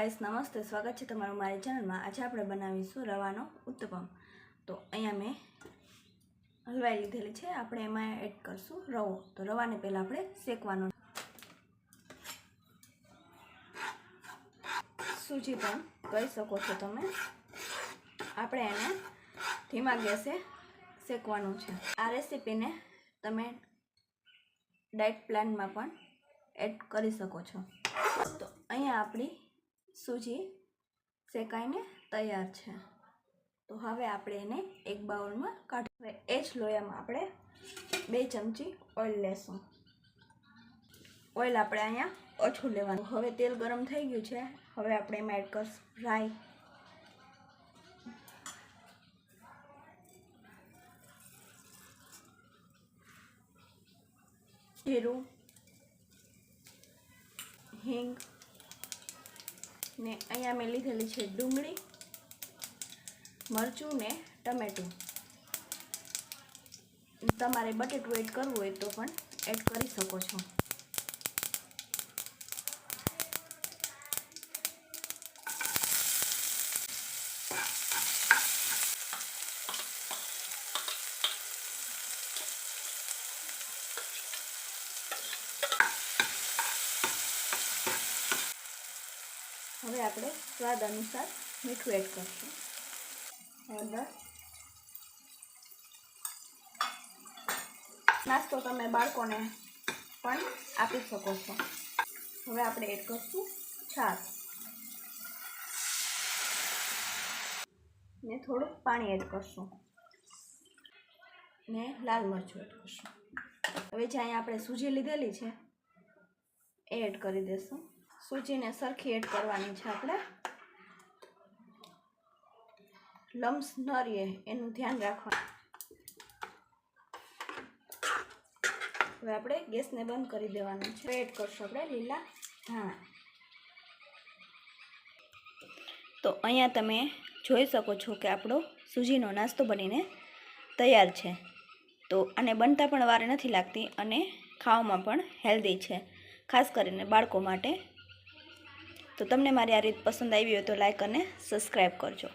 Guys, નમસ્તે, સ્વાગત છે તમારું મારી ચેનલમાં. આજે આપણે બનાવીશું રવાનો ઉત્તપમ. તો અહીંયા મેં હલવાઈ લીધેલી છે. આપણે એમાં એડ કરશું રવો. તો રવાને પહેલાં આપણે શેકવાનો. સૂજી પણ કહી શકો છો તમે. આપણે એને ધીમા ગેસે શેકવાનું છે. આ રેસીપીને તમે ડાયટ પ્લાનમાં પણ એડ કરી શકો છો. તો અહીંયા આપણી સૂજી શેકાઈને તૈયાર છે. તો હવે આપણે એને એક બાઉલમાં કાઢી હવે એ જ લોયામાં આપણે બે ચમચી ઓઇલ લેશું. ઓઇલ આપણે અહીંયા ઓછું લેવાનું. હવે તેલ ગરમ થઈ ગયું છે. હવે આપણે એમાં એડ કરશું રાઈ. જીરું, હિંગ ને અહીંયા મેં લીધેલી છે ડુંગળી, મરચું ને ટમેટું. તમારે બટેટું એડ કરવું હોય તો પણ એડ કરી શકો છો. હવે આપણે સ્વાદ અનુસાર મીઠું એડ કરશું. હળદર. નાસ્તો તમે બાળકોને પણ આપી શકો છો. હવે આપણે એડ કરશું છાશ. ને થોડુંક પાણી એડ કરશું. ને લાલ મરચું એડ કરશું. હવે જે અહીંયા આપણે સૂજી લીધેલી છે, એ એડ કરી દઈશું સૂજીને સરખી એડ કરવાની છે આપણે. લમ્સ ન રહે, એનું ધ્યાન રાખવાનું. હવે આપણે ગેસને બંધ કરી દેવાનું છે. એડ કરશું આપણે લીલા ધાણા. તો અહીંયા તમે જોઈ શકો છો કે આપણો સૂજીનો નાસ્તો બનીને તૈયાર છે. તો આને બનતા પણ વાર નથી લાગતી અને ખાવામાં પણ હેલ્ધી છે, ખાસ કરીને બાળકો માટે તો તમને મારી આ રીત પસંદ આવી હોય તો લાઇક અને સબસ્ક્રાઈબ કરજો.